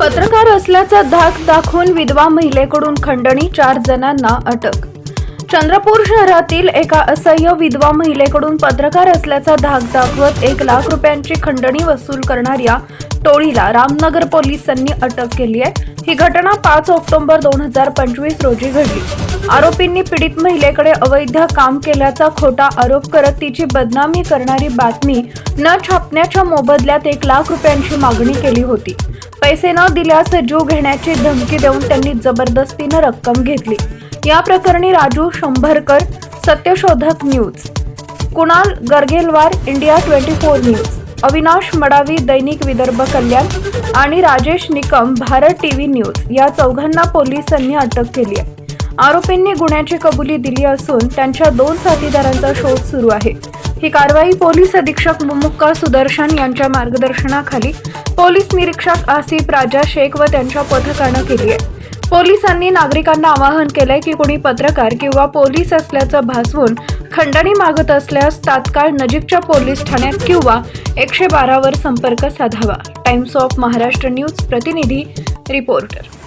पत्रकार असल्याचा धाक दाखवून विधवा महिलेकडून खंडणी चार जणांना अटक. चंद्रपूर शहरातील एका असह्य विधवा महिलेकडून पत्रकार असल्याचा धाक दाखवत एक लाख रुपयांची खंडणी वसूल करणाऱ्या टोळीला रामनगर पोलिसांनी अटक केली आहे. ही घटना पाच ऑक्टोबर दोन हजार पंचवीस रोजी घडली. आरोपींनी पीडित महिलेकडे अवैध काम केल्याचा खोटा आरोप करत तिची बदनामी करणारी बातमी न छापण्याच्या मोबदल्यात एक लाख रुपयांची मागणी केली होती. पैसे न दिल्यास जीव घेण्याची धमकी देऊन त्यांनी जबरदस्तीनं रक्कम घेतली. या प्रकरणी Raju Shambharkar Satyashodhak news. Kunal Gargelwar India twenty four news. Avinash Madavi Dainik Vidarbha Kalyan आणि राजेश निकम भारत टीव्ही न्यूज या चौघांना पोलिसांनी अटक केली आहे. आरोपींनी गुन्ह्याची कबुली दिली असून त्यांच्या दोन साथीदारांचा शोध सुरू आहे. ही कारवाई पोलीस अधीक्षक मुमुक्का सुदर्शन यांच्या मार्गदर्शनाखाली पोलीस निरीक्षक आसिफ राजा शेख व त्यांच्या पथकानं केली आहे. पोलिसांनी नागरिकांना आवाहन केलंय की कोणी पत्रकार किंवा पोलीस असल्याचं भासवून खंडणी मागत असल्यास तात्काळ नजीकच्या पोलीस ठाण्यात किंवा एकशे बारावर संपर्क साधावा. टाइम्स ऑफ महाराष्ट्र न्यूज प्रतिनिधी रिपोर्टर.